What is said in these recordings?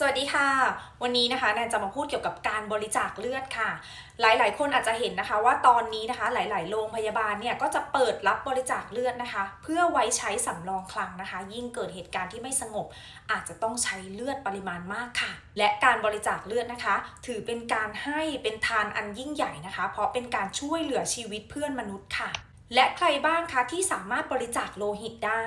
สวัสดีค่ะ วันนี้นะคะแนนจะมาพูดเกี่ยวกับการบริจาคเลือดค่ะ หลายๆ คนอาจจะเห็นนะคะว่าตอนนี้นะคะหลาย ๆ โรงพยาบาลเนี่ยก็จะเปิดรับบริจาคเลือดนะคะ เพื่อไว้ใช้สำรองคลังนะคะ ยิ่งเกิดเหตุการณ์ที่ไม่สงบ อาจจะต้องใช้เลือดปริมาณมากค่ะ และการบริจาคเลือดนะคะ ถือเป็นการให้เป็นทานอันยิ่งใหญ่นะคะ เพราะเป็นการช่วยเหลือชีวิตเพื่อนมนุษย์ค่ะ และใครบ้างคะที่สามารถบริจาคโลหิตได้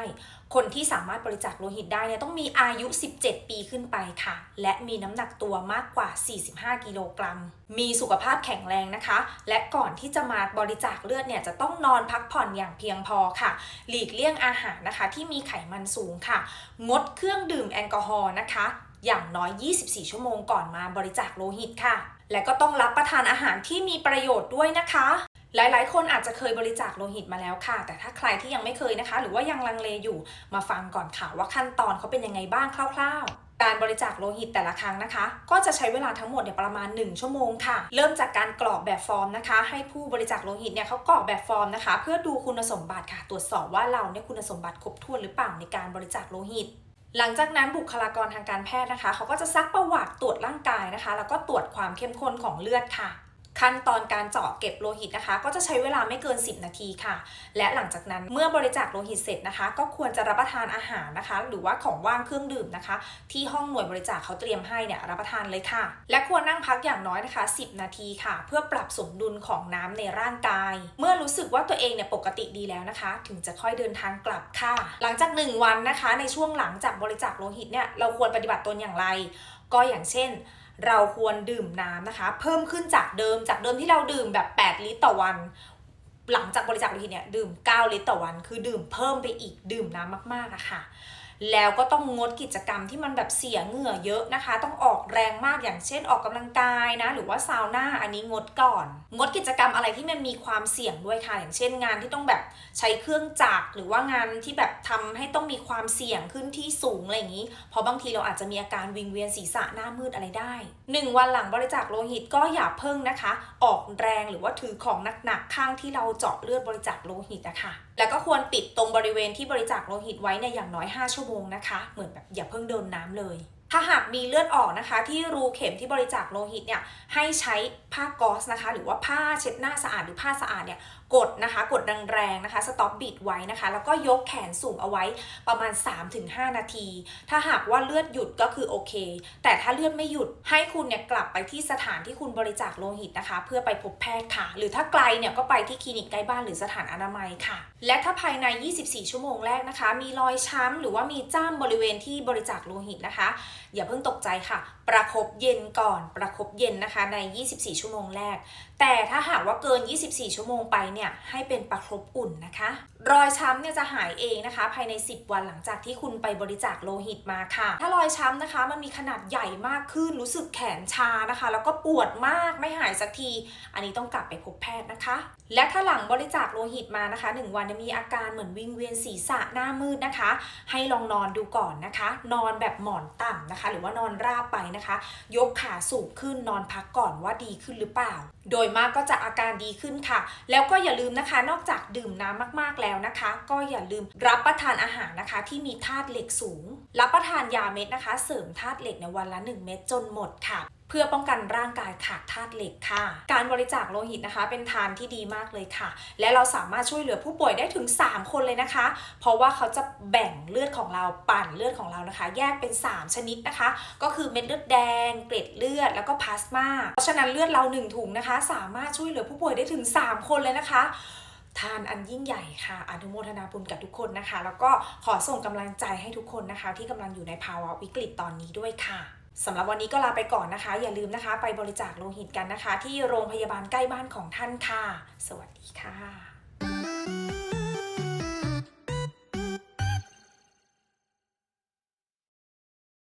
คนที่สามารถบริจาคโลหิตได้เนี่ยต้องมีอายุ 17 ปีขึ้นไปค่ะ และมีน้ำหนักตัวมากกว่า 45 กิโลกรัม มีสุขภาพแข็งแรงนะคะ และก่อนที่จะมาบริจาคเลือดเนี่ยจะต้องนอนพักผ่อนอย่างเพียงพอค่ะ หลีกเลี่ยงอาหารนะคะ ที่มีไขมันสูงค่ะ งดเครื่องดื่มแอลกอฮอล์นะคะ อย่างน้อย 24 ชั่วโมงก่อนมาบริจาคโลหิตค่ะและก็ต้องรับประทานอาหารที่มีประโยชน์ด้วยนะคะ หลายๆ คนอาจจะเคยบริจาคโลหิตมาแล้วค่ะ แต่ถ้าใครที่ยังไม่เคยนะคะ หรือว่ายังลังเลอยู่มาฟังก่อนค่ะว่าขั้นตอนเขาเป็นยังไงบ้างคร่าวๆการบริจาคโลหิตแต่ละครั้งนะคะ ก็จะใช้เวลาทั้งหมดเนี่ยประมาณ 1 ชั่วโมงค่ะ เริ่มจากการกรอกแบบฟอร์มนะคะ ให้ผู้บริจาคโลหิตเนี่ยเขากรอกแบบฟอร์มนะคะ เพื่อดูคุณสมบัติค่ะ ตรวจสอบว่าเราเนี่ยคุณสมบัติครบถ้วนหรือเปล่าในการบริจาคโลหิต หลังจากนั้นบุคลากรทางการแพทย์นะคะเขาก็จะซักประวัติตรวจร่างกายนะคะ แล้วก็ตรวจความเข้มข้นของเลือดค่ะ ขั้นตอนการเจาะเก็บโลหิตนะคะ ก็จะใช้เวลาไม่เกิน 10 นาทีค่ะ และหลังจากนั้นเมื่อบริจาคโลหิตเสร็จนะคะ ก็ควรจะรับประทานอาหารนะคะ หรือว่าของว่างเครื่องดื่มนะคะ ที่ห้องหน่วยบริจาคเขาเตรียมให้เนี่ยรับประทานเลยค่ะ และควรนั่งพักอย่างน้อยนะคะ 10 นาทีค่ะ เพื่อปรับสมดุลของน้ำในร่างกาย เมื่อรู้สึกว่าตัวเองเนี่ยปกติดีแล้วนะคะ ถึงจะค่อยเดินทางกลับค่ะ หลังจาก 1 วันนะคะ ในช่วงหลังจากบริจาคโลหิตเนี่ยเราควรปฏิบัติตนอย่างไร ก็อย่างเช่น เราควรดื่มน้ำนะคะ เพิ่มขึ้นจากเดิมจากเดิมที่เราดื่มแบบ 8 ลิตรต่อวัน หลังจากบริจาคโลหิตเนี่ยดื่ม 9 ลิตรต่อวัน คือดื่มเพิ่มไปอีกดื่มน้ำมากๆอะค่ะ แล้วก็ต้องงดกิจกรรมที่มันแบบเสียเหงื่อเยอะนะคะ ต้องออกแรงมากอย่างเช่นออกกำลังกายนะหรือว่าซาวน่าอันนี้งดก่อน งดกิจกรรมอะไรที่มันมีความเสี่ยงด้วยค่ะ อย่างเช่นงานที่ต้องแบบใช้เครื่องจักรหรือว่างานที่แบบทำให้ต้องมีความเสี่ยงขึ้นที่สูงอะไรอย่างนี้ เพราะบางทีเราอาจจะมีอาการวิงเวียนศีรษะหน้ามืดอะไรได้ 1 วันหลังบริจาคโลหิตก็อย่าเพิ่งนะคะ ออกแรงหรือว่าถือของหนักๆข้างที่เราเจาะเลือดบริจาคโลหิตนะคะแล้วก็ควรปิดตรงบริเวณที่บริจาคโลหิตไว้ในยอย่างน้อย 5 ชั่วโมงนะคะ เหมือนแบบอย่าเพิ่งโดนน้ำเลย ถ้าหากมีเลือดออกนะคะ ที่รูเข็มที่บริจาคโลหิตเนี่ยให้ใช้ผ้าก๊อสนะคะ หรือว่าผ้าเช็ดหน้าสะอาดหรือผ้าสะอาดเนี่ย กดนะคะกดแรงๆนะคะสต็อปบิดไว้นะคะ แล้วก็ยกแขนสูงเอาไว้ประมาณ 3-5 นาที ถ้าหากว่าเลือดหยุดก็คือโอเค แต่ถ้าเลือดไม่หยุดให้คุณเนี่ยกลับไปที่สถานที่คุณบริจาคโลหิตนะคะ เพื่อไปพบแพทย์ค่ะ หรือถ้าไกลเนี่ยก็ไปที่คลินิกใกล้บ้านหรือสถานอนามัยค่ะ และถ้าภายใน 24 ชั่วโมงแรกนะคะ มีรอยช้ำหรือว่ามีจ้ำบริเวณที่บริจาคโลหิตนะคะ อย่าเพิ่งตกใจค่ะ ประคบเย็นก่อนประคบเย็นนะคะใน 24 ชั่วโมงแรก แต่ถ้าหากว่าเกิน 24 ชั่วโมงไปเนี่ยให้เป็นประคบอุ่นนะคะ รอยช้ำเนี่ยจะหายเองนะคะ ภายใน 10 วันหลังจากที่คุณไปบริจาคโลหิตมาค่ะ ถ้ารอยช้ำนะคะมันมีขนาดใหญ่มากขึ้นรู้สึกแขนชานะคะ แล้วก็ปวดมากไม่หายสักที อันนี้ต้องกลับไปพบแพทย์นะคะ และถ้าหลังบริจาคโลหิตมานะคะ 1 วันเนี่ยมีอาการเหมือนวิงเวียนศีรษะหน้ามืดนะคะ ให้ลองนอนดูก่อนนะคะ นอนแบบหมอนต่ำนะคะ หรือว่านอนราบไปนะคะ ยกขาสูงขึ้นนอนพักก่อนว่าดีขึ้นหรือเปล่า โดยมากก็จะอาการดีขึ้นค่ะ แล้วก็อย่าลืมนะคะ นอกจากดื่มน้ำมากๆแล้วนะคะ ก็อย่าลืมรับประทานอาหารนะคะ ที่มีธาตุเหล็กสูง รับประทานยาเม็ดนะคะ เสริมธาตุเหล็กในวันละ 1 เม็ดจนหมดค่ะ เพื่อป้องกันร่างกายขาดธาตุเหล็กค่ะ การบริจาคโลหิตนะคะ เป็นทานที่ดีมากเลยค่ะ และเราสามารถช่วยเหลือผู้ป่วยได้ถึง 3 คนเลยนะคะ เพราะว่าเขาจะแบ่งเลือดของเราปั่นเลือดของเรานะคะ แยกเป็น 3 ชนิดนะคะ ก็คือเม็ดเลือดแดง เกล็ดเลือดแล้วก็พลาสมาเพราะฉะนั้นเลือดเรา 1 ถุงนะคะ สามารถช่วยเหลือผู้ป่วยได้ถึง 3 คนเลยนะคะทานอันยิ่งใหญ่ค่ะอนุโมทนาบุญกับทุกคนนะคะ แล้วก็ขอส่งกำลังใจให้ทุกคนนะคะ ที่กำลังอยู่ในภาวะวิกฤตตอนนี้ด้วยค่ะ สำหรับวันนี้ก็ลาไปก่อนนะคะ อย่าลืมนะคะไปบริจาคโลหิตกันนะคะ ที่โรงพยาบาลใกล้บ้านของท่านค่ะ สวัสดีค่ะ